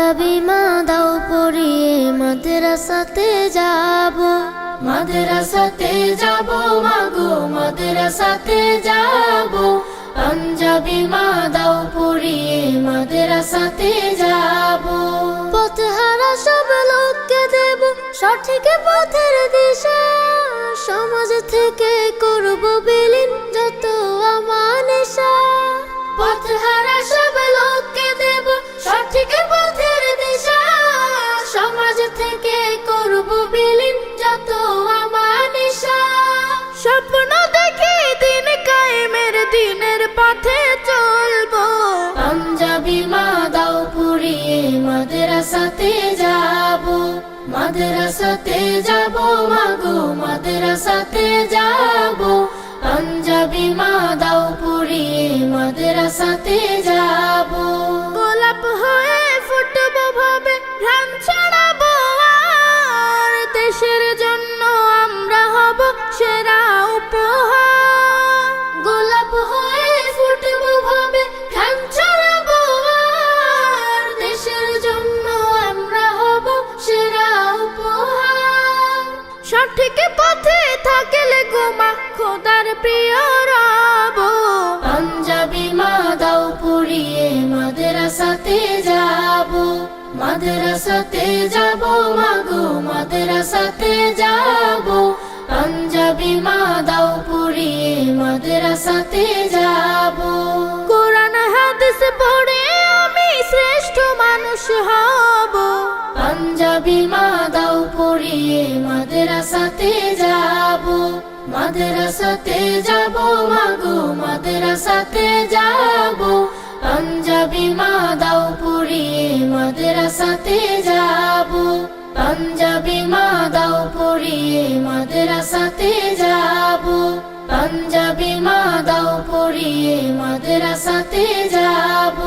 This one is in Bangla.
পাঞ্জাবি মা দাও পরিয়ে মাদ্রাসাতে যাব। মাদ্রাসাতে যাব মাগো মাদ্রাসাতে যাব। পাঞ্জাবি মা দাও পড়িয়ে মাদ্রাসাতে যাব। পথহারা সব লোককে দেব সঠিক পথের দিশা থেকে করব বিলীন যত আমার স্বপ্ন দেখি দিন কায়েমের দিনের পথে চলবো। পাঞ্জাবি মা দাও পুড়িয়ে মাদ্রাসাতে যাব। মাদ্রাসাতে যাব মাগো মাদ্রাসাতে যাব। পাঞ্জাবি মা দাও পুড়িয়ে মাদ্রাসাতে যাব সঠিক পথে থাকলে গোমা খোদার প্রিয় রব। পাঞ্জাবি মা দাও পুড়িয়ে মাদ্রাসাতে যাব। মাদ্রাসাতে যাব মাগো মাদ্রাসাতে যাব। পাঞ্জাবি মা দাও পুড়িয়ে মাদ্রাসাতে যাব। কোরআন হাদিস পড়ে আমি শ্রেষ্ঠ মানুষ হব। পাঞ্জাবি মা পড়িয়ে মাদ্রাসাতে যাব মাদ্রাসাতে যাব মাগো মাদ্রাসাতে যাব। পাঞ্জাবি মা দাও পড়িয়ে মাদ্রাসাতে যাব। পাঞ্জাবি মা দাও পড়িয়ে মাদ্রাসাতে যাব। পাঞ্জাবি মা দাও পড়িয়ে মাদ্রাসাতে যাব।